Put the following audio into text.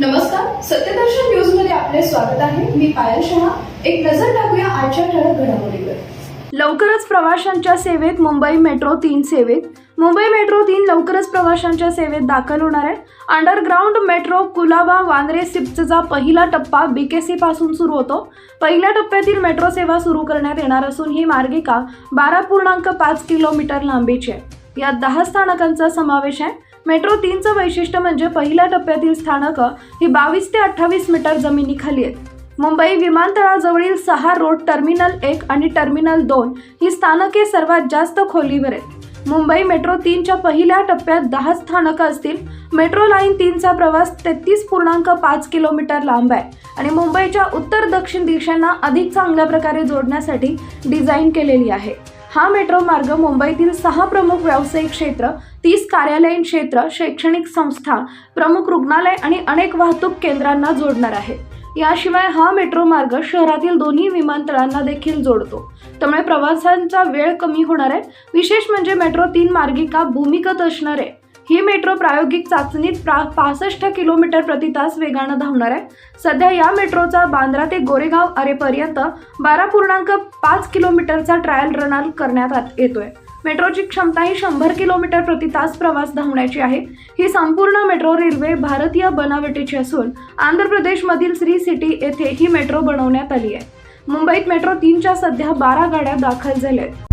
नमस्कार सत्यदर्शन न्यूजमध्ये आपले स्वागत आहे. मी पायल शहा. एक नजर टाकूया आजच्या ठळक घडामोडीवर. लवकरच प्रवाशांच्या सेवेत मुंबई मेट्रो तीन सेवेत. मुंबई मेट्रो तीन लवकरच प्रवाशांच्या सेवेत दाखल होणार आहे. अंडरग्राऊंड मेट्रो कुलाबा वांद्रे सिप्सचा पहिला टप्पा बीकेसी पासून सुरू होतो. पहिल्या टप्प्यातील मेट्रो सेवा सुरू करण्यात येणार असून ही मार्गिका बारा पूर्णांक पाच किलोमीटर लांबीची आहे. यात दहा स्थानकांचा समावेश आहे. मेट्रो तीनचं वैशिष्ट्य म्हणजे पहिल्या टप्प्यातील स्थानकं ही बावीस ते अठ्ठावीस मीटर जमिनीखाली आहेत. मुंबई विमानतळाजवळील सहा रोड टर्मिनल एक आणि टर्मिनल दोन ही स्थानके सर्वात जास्त खोलीवर आहेत. मुंबई मेट्रो तीनच्या पहिल्या टप्प्यात दहा स्थानकं असतील. मेट्रो लाईन तीनचा प्रवास तेहतीस पूर्णांक पाच किलोमीटर लांब आहे आणि मुंबईच्या उत्तर दक्षिण दिशांना अधिक चांगल्या प्रकारे जोडण्यासाठी डिझाईन केलेली आहे. हा मेट्रो मार्ग मुंबईतील सहा प्रमुख व्यावसायिक क्षेत्र तीस कार्यालयीन क्षेत्र शैक्षणिक संस्था प्रमुख रुग्णालय आणि अनेक वाहतूक केंद्रांना जोडणार आहे. याशिवाय हा मेट्रो मार्ग शहरातील दोन्ही विमानतळांना देखील जोडतो. त्यामुळे प्रवासांचा वेळ कमी होणार आहे. विशेष म्हणजे मेट्रो तीन मार्गिका भूमिगत असणार आहे. ही मेट्रो प्रायोगिक चाचणीत प्रा पासष्ट किलोमीटर प्रति तास वेगानं धावणार आहे. सध्या या मेट्रोचा बांद्रा ते गोरेगाव अरेपर्यंत बारा पूर्णांक पाच किलोमीटरचा ट्रायल रन करण्यात आत- येतोय. मेट्रोची क्षमता ही शंभर किलोमीटर प्रति तास प्रवास धावण्याची आहे. ही संपूर्ण मेट्रो रेल्वे भारतीय बनावटीची असून आंध्र प्रदेशमधील श्री सिटी येथे ही मेट्रो बनवण्यात आली आहे. मुंबईत मेट्रो तीनच्या सध्या बारा गाड्या दाखल झाल्या आहेत.